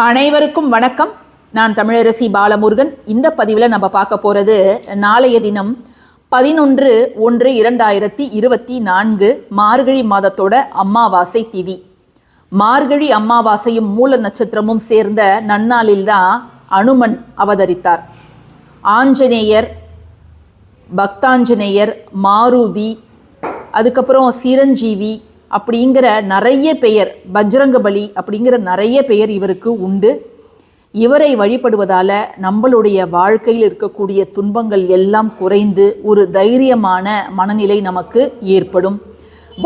அனைவருக்கும் வணக்கம். நான் தமிழரசி பாலமுருகன். இந்த பதிவில் நம்ம பார்க்க போகிறது நாளைய தினம் பதினொன்று ஒன்று இரண்டாயிரத்தி இருபத்தி நான்கு மார்கழி மாதத்தோட அம்மாவாசை திதி. மார்கழி அம்மாவாசையும் மூல நட்சத்திரமும் சேர்ந்த நன்னாளில்தான் அனுமன் அவதரித்தார். ஆஞ்சநேயர் பக்தாஞ்சநேயர் மாருதி அதுக்கப்புறம் சிரஞ்சீவி அப்படிங்கிற நிறைய பெயர் பஜ்ரங்கபலி அப்படிங்கிற நிறைய பெயர் இவருக்கு உண்டு. இவரை வழிபடுவதால் நம்மளுடைய வாழ்க்கையில் இருக்கக்கூடிய துன்பங்கள் எல்லாம் குறைந்து ஒரு தைரியமான மனநிலை நமக்கு ஏற்படும்.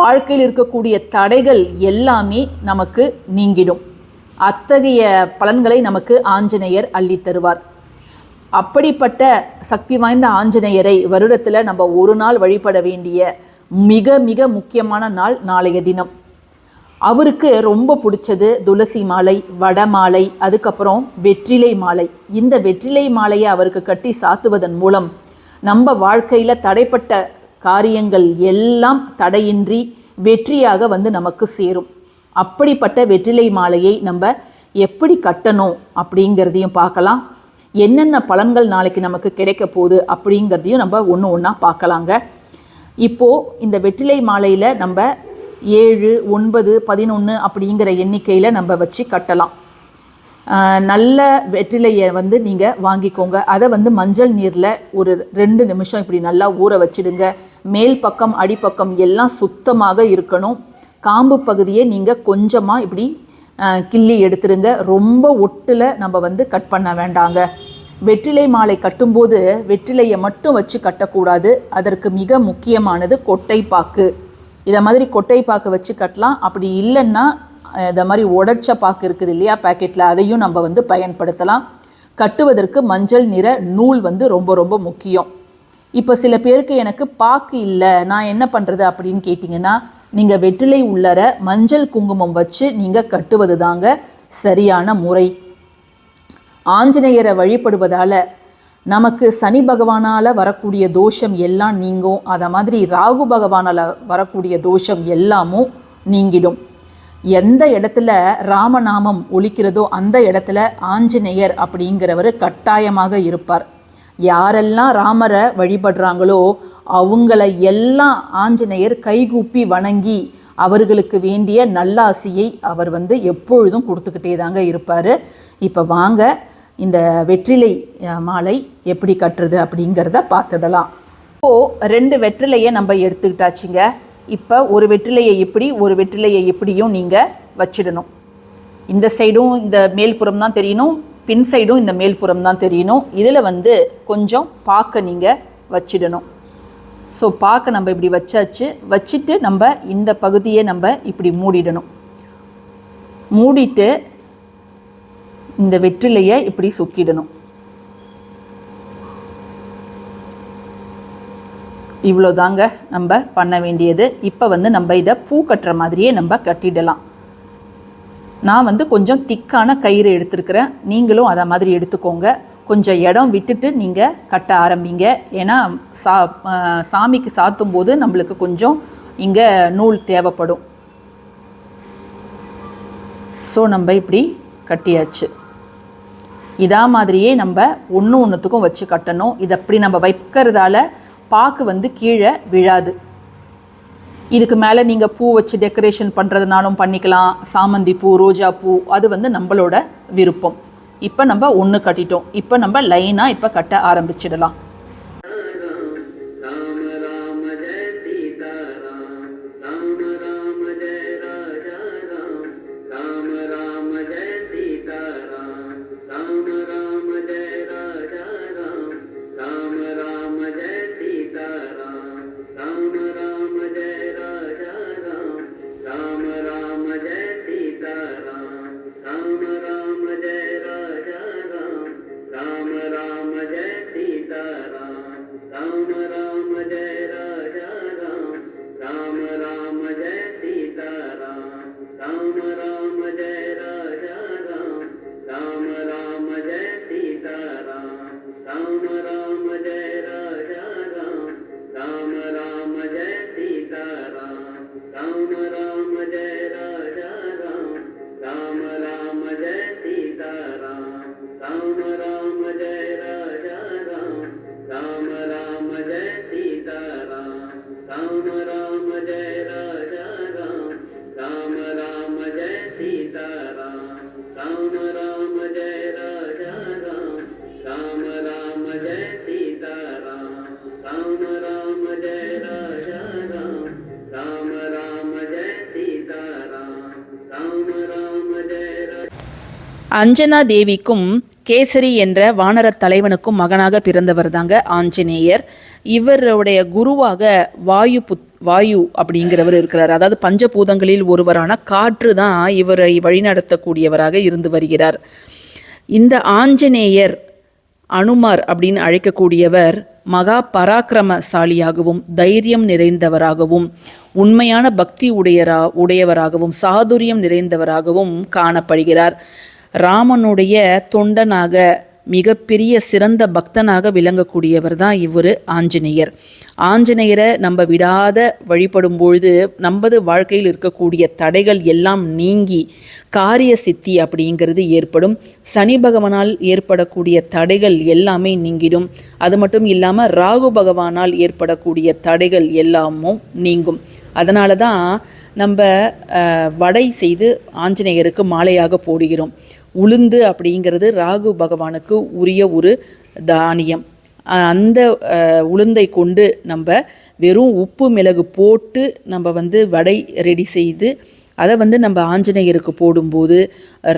வாழ்க்கையில் இருக்கக்கூடிய தடைகள் எல்லாமே நமக்கு நீங்கிடும். அத்தகைய பலன்களை நமக்கு ஆஞ்சநேயர் அள்ளி தருவார். அப்படிப்பட்ட சக்தி வாய்ந்த ஆஞ்சநேயரை வருடத்தில் நம்ம ஒரு நாள் வழிபட வேண்டிய மிக மிக முக்கியமான நாள் நாளைய தினம். அவருக்கு ரொம்ப பிடிச்சது துளசி மாலை வடமாலை அதுக்கப்புறம் வெற்றிலை மாலை. இந்த வெற்றிலை மாலையை அவருக்கு கட்டி சாத்துவதன் மூலம் நம்ம வாழ்க்கையில் தடைப்பட்ட காரியங்கள் எல்லாம் தடையின்றி வெற்றியாக வந்து நமக்கு சேரும். அப்படிப்பட்ட வெற்றிலை மாலையை நம்ம எப்படி கட்டணும் அப்படிங்கிறதையும் பார்க்கலாம். என்னென்ன பலன்கள் நாளைக்கு நமக்கு கிடைக்க போகுது அப்படிங்கிறதையும் நம்ம ஒன்று ஒன்றா பார்க்கலாங்க. இப்போது இந்த வெற்றிலை மாலையில் நம்ம ஏழு ஒன்பது பதினொன்று அப்படிங்கிற எண்ணிக்கையில் நம்ம வச்சு கட்டலாம். நல்ல வெற்றிலையை வந்து நீங்கள் வாங்கிக்கோங்க. அதை வந்து மஞ்சள் நீரில் ஒரு ரெண்டு நிமிஷம் இப்படி நல்லா ஊற வச்சிடுங்க. மேல் பக்கம் அடிப்பக்கம் எல்லாம் சுத்தமாக இருக்கணும். காம்பு பகுதியை நீங்கள் கொஞ்சமாக இப்படி கிள்ளி எடுத்துருங்க. ரொம்ப ஒட்டில் நம்ம வந்து கட் பண்ண வேண்டாங்க. வெற்றிலை மாலை கட்டும்போது வெற்றிலையை மட்டும் வச்சு கட்டக்கூடாது. அதற்கு மிக முக்கியமானது கொட்டைப்பாக்கு இதை மாதிரி கொட்டைப்பாக்கு வச்சு கட்டலாம். அப்படி இல்லைன்னா இதை மாதிரி உடைச்ச பாக்கு இருக்குது இல்லையா பேக்கெட்டில் அதையும் நம்ம வந்து பயன்படுத்தலாம். கட்டுவதற்கு மஞ்சள் நிற நூல் வந்து ரொம்ப ரொம்ப முக்கியம். இப்போ சில பேருக்கு எனக்கு பாக்கு இல்லை நான் என்ன பண்ணுறது அப்படின்னு கேட்டிங்கன்னா நீங்கள் வெற்றிலை உள்ளர மஞ்சள் குங்குமம் வச்சு நீங்கள் கட்டுவது தாங்க சரியான முறை. ஆஞ்சநேயரை வழிபடுவதால் நமக்கு சனி பகவானால் வரக்கூடிய தோஷம் எல்லாம் நீங்கும். அதை மாதிரி ராகு பகவானால் வரக்கூடிய தோஷம் எல்லாமும் நீங்கிடும். எந்த இடத்துல ராமநாமம் ஒழிக்கிறதோ அந்த இடத்துல ஆஞ்சநேயர் அப்படிங்கிறவர் கட்டாயமாக இருப்பார். யாரெல்லாம் ராமரை வழிபடுறாங்களோ அவங்கள எல்லாம் ஆஞ்சநேயர் கைகூப்பி வணங்கி அவர்களுக்கு வேண்டிய நல்லாசியை அவர் வந்து எப்பொழுதும் கொடுத்துக்கிட்டே தாங்க இருப்பார். இப்போ வாங்க இந்த வெற்றிலை மாலை எப்படி கட்டுறது அப்படிங்கிறத பார்த்துடலாம். இப்போது ரெண்டு வெற்றிலையை நம்ம எடுத்துக்கிட்டாச்சுங்க. இப்போ ஒரு வெற்றிலையை இப்படி ஒரு வெற்றிலையை இப்படியும் நீங்கள் வச்சிடணும். இந்த சைடும் இந்த மேல்புறம் தான் தெரியணும். பின் சைடும் இந்த மேல்புறம் தான் தெரியணும். இதில் வந்து கொஞ்சம் பார்க்க நீங்கள் வச்சிடணும். ஸோ பார்க்க நம்ம இப்படி வச்சாச்சு. வச்சுட்டு நம்ம இந்த பகுதியை நம்ம இப்படி மூடிடணும். மூடிட்டு இந்த வெற்றிலையை இப்படி சுற்றிடணும் இவ்வளோதாங்க நம்ம பண்ண வேண்டியது. இப்போ வந்து நம்ம இதை பூ கட்டுற மாதிரியே நம்ம கட்டிடலாம். நான் வந்து கொஞ்சம் திக்கான கயிறு எடுத்திருக்கிறேன். நீங்களும் அதை மாதிரி எடுத்துக்கோங்க. கொஞ்சம் இடம் விட்டுட்டு நீங்கள் கட்ட ஆரம்பிங்க. ஏன்னா சா சாமிக்கு சாத்தும் போது நம்மளுக்கு கொஞ்சம் இங்கே நூல் தேவைப்படும். ஸோ நம்ம இப்படி கட்டியாச்சு. இதா மாதிரியே நம்ம ஒன்று ஒன்றுத்துக்கும் வச்சு கட்டணும். இதை அப்படி நம்ம வைக்கிறதால பாக்கு வந்து கீழே விழாது. இதுக்கு மேலே நீங்கள் பூ வச்சு டெக்கரேஷன் பண்ணுறதுனாலும் பண்ணிக்கலாம். சாமந்தி பூ ரோஜா பூ அது வந்து நம்மளோட விருப்பம். இப்போ நம்ம ஒன்று கட்டிட்டோம். இப்போ நம்ம லைனாக இப்போ கட்ட ஆரம்பிச்சிடலாம். அஞ்சனா தேவிக்கும் கேசரி என்ற வானரத் தலைவனுக்கும் மகனாக பிறந்தவர் தாங்க ஆஞ்சநேயர். இவருடைய குருவாக வாயு புத் வாயு அப்படிங்கிறவர் இருக்கிறார். அதாவது பஞ்சபூதங்களில் ஒருவரான காற்று தான் இவரை வழிநடத்தக்கூடியவராக இருந்து வருகிறார். இந்த ஆஞ்சநேயர் அனுமார் அப்படின்னு அழைக்கக்கூடியவர் மகா பராக்கிரமசாலியாகவும் தைரியம் நிறைந்தவராகவும் உண்மையான பக்தி உடையரா உடையவராகவும் சாதுரியம் நிறைந்தவராகவும் காணப்படுகிறார். ராமனுடைய தொண்டனாக மிகப்பெரிய சிறந்த பக்தனாக விளங்கக்கூடியவர் தான் இவர் ஆஞ்சநேயர். ஆஞ்சநேயரை நம்ம விடாத வழிபடும் பொழுது நமது வாழ்க்கையில் இருக்கக்கூடிய தடைகள் எல்லாம் நீங்கி காரிய சித்தி அப்படிங்கிறது ஏற்படும். சனி பகவானால் ஏற்படக்கூடிய தடைகள் எல்லாமே நீங்கிடும். அது மட்டும் இல்லாமல் ராகு பகவானால் ஏற்படக்கூடிய தடைகள் எல்லாமும் நீங்கும். அதனால தான் நம்ம அஹ், வடை செய்து ஆஞ்சநேயருக்கு மாலையாக போடுகிறோம். உளுந்து அப்படிங்கிறது ராகு பகவானுக்கு உரிய ஒரு தானியம். அந்த உளுந்தை கொண்டு நம்ம வெறும் உப்பு மிளகு போட்டு நம்ம வந்து வடை ரெடி செய்து அதை வந்து நம்ம ஆஞ்சநேயருக்கு போடும்போது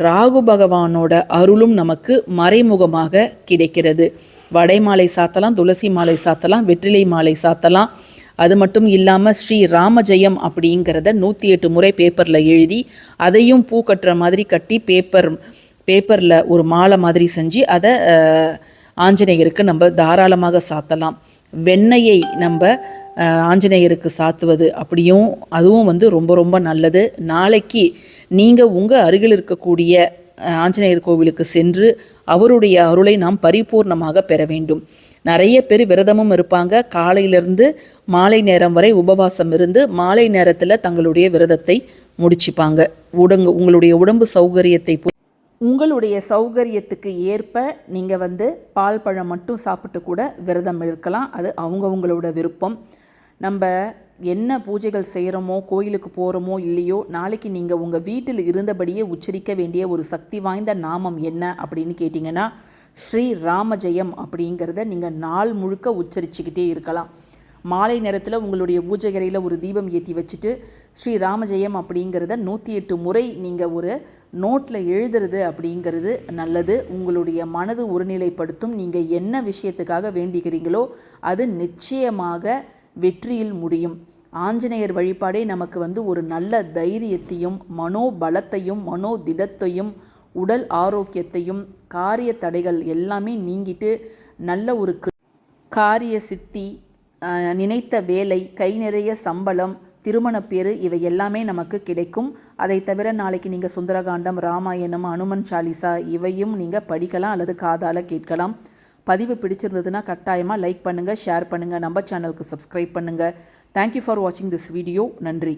ராகு பகவானோட அருளும் நமக்கு மறைமுகமாக கிடைக்கிறது. வடை மாலை சாத்தலாம் துளசி மாலை சாத்தலாம் வெற்றிலை மாலை சாத்தலாம். அது மட்டும் இல்லாமல் ஸ்ரீ ராமஜெயம் அப்படிங்கிறத நூற்றி எட்டு முறை பேப்பரில் எழுதி அதையும் பூ கட்டுற மாதிரி கட்டி பேப்பர் பேப்பரில் ஒரு மாலை மாதிரி செஞ்சு அதை ஆஞ்சநேயருக்கு நம்ம தாராளமாக சாத்தலாம். வெண்ணெயை நம்ம ஆஞ்சநேயருக்கு சாத்துவது அப்படியும் அதுவும் வந்து ரொம்ப ரொம்ப நல்லது. நாளைக்கு நீங்கள் உங்கள் அருகில் இருக்கக்கூடிய ஆஞ்சநேயர் கோவிலுக்கு சென்று அவருடைய அருளை நாம் பரிபூர்ணமாக பெற வேண்டும். நிறைய பேர் விரதமும் இருப்பாங்க. காலையிலிருந்து மாலை நேரம் வரை உபவாசம் இருந்து மாலை நேரத்தில் தங்களுடைய விரதத்தை முடிச்சுப்பாங்க. உடங்கு உங்களுடைய உடம்பு சௌகரியத்தை உங்களுடைய சௌகரியத்துக்கு ஏற்ப நீங்கள் வந்து பால் பழம் மட்டும் சாப்பிட்டு கூட விரதம் இருக்கலாம். அது அவங்கவுங்களோட விருப்பம். நம்ம என்ன பூஜைகள் செய்கிறோமோ கோயிலுக்கு போகிறோமோ இல்லையோ நாளைக்கு நீங்கள் உங்கள் வீட்டில் இருந்தபடியே உச்சரிக்க வேண்டிய ஒரு சக்தி வாய்ந்த நாமம் என்ன அப்படின்னு கேட்டிங்கன்னா ஸ்ரீ ராமஜெயம் அப்படிங்கிறத நீங்கள் நாள் முழுக்க உச்சரிச்சுக்கிட்டே இருக்கலாம். மாலை நேரத்தில் உங்களுடைய பூஜைகரையில் ஒரு தீபம் ஏற்றி வச்சுட்டு ஸ்ரீ ராமஜெயம் அப்படிங்கிறத நூற்றி எட்டு முறை நீங்கள் ஒரு நோட்டில் எழுதுறது அப்படிங்கிறது நல்லது. உங்களுடைய மனது ஒருநிலைப்படுத்தும். நீங்கள் என்ன விஷயத்துக்காக வேண்டிக்கிறீங்களோ அது நிச்சயமாக வெற்றியில் முடியும். ஆஞ்சநேயர் வழிபாடே நமக்கு வந்து ஒரு நல்ல தைரியத்தையும் மனோபலத்தையும் மனோதிடத்தையும் உடல் ஆரோக்கியத்தையும் காரிய தடைகள் எல்லாமே நீங்கிட்டு நல்ல ஒரு காரிய சித்தி நினைத்த வேலை கை நிறைய சம்பளம் திருமணப்பேறு இவை எல்லாமே நமக்கு கிடைக்கும். அதை தவிர நாளைக்கு நீங்கள் சுந்தரகாண்டம் ராமாயணம் அனுமன் சாலிசா இவையும் நீங்கள் படிக்கலாம் அல்லது காதால் கேட்கலாம். பதிவு பிடிச்சிருந்ததுன்னா கட்டாயமாக லைக் பண்ணுங்கள் ஷேர் பண்ணுங்கள் நம்ம சேனலுக்கு சப்ஸ்கிரைப் பண்ணுங்கள் தேங்க்யூ ஃபார் வாட்சிங் திஸ் வீடியோ நன்றி.